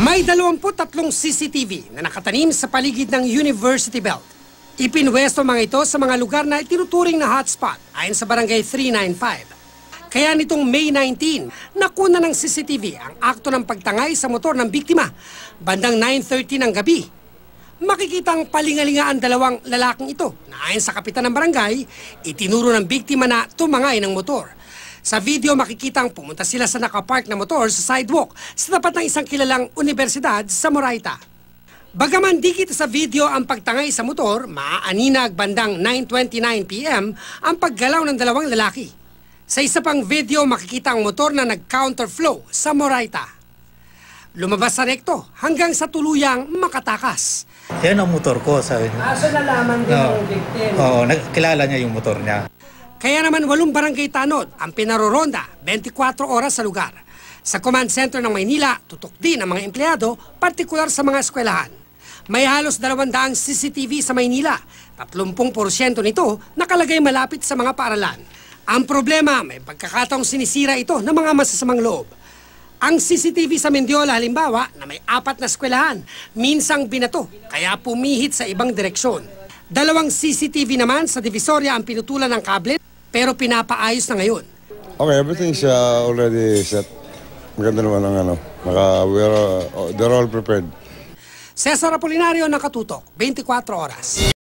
May 23 CCTV na nakatanim sa paligid ng University Belt. Ipinwesto mga ito sa mga lugar na itinuturing na hotspot ayon sa Barangay 395. Kaya nitong May 19, nakuna ng CCTV ang akto ng pagtangay sa motor ng biktima bandang 9.30 ng gabi. Makikitang palingalinga ang dalawang lalaking ito na ayon sa kapitan ng barangay, itinuro ng biktima na tumangay ng motor. Sa video makikitang pumunta sila sa nakapark na motor sa sidewalk sa tapat ng isang kilalang universidad sa Moraita. Bagaman di kita sa video ang pagtangay sa motor, maaaninag bandang 9.29pm ang paggalaw ng dalawang lalaki. Sa isa pang video makikita ang motor na nag-counterflow sa Moraita. Lumabas sa rekto hanggang sa tuluyang makatakas. Yan ang motor ko, sabi niya. Aso nalaman din Oo. ng victim. Oo, nakilala niya yung motor niya. Kaya naman walong barangay tanod ang pinaroronda 24 oras sa lugar. Sa command center ng Maynila, tutok din ang mga empleyado, partikular sa mga eskwelahan. May halos 200 CCTV sa Maynila. 30% nito nakalagay malapit sa mga paaralan. Ang problema, may pagkakataong sinisira ito ng mga masasamang loob. Ang CCTV sa Mendiola halimbawa na may apat na eskwelahan, minsang binato, kaya pumihit sa ibang direksyon. Dalawang CCTV naman sa Divisoria ang pinutulan ng kable pero pinapaayos na ngayon. Okay, everything's uh, already set. Maganda naman ang ano. Naka, we're, uh, they're all prepared. Cesar Apolinario, Nakatutok, 24 Oras.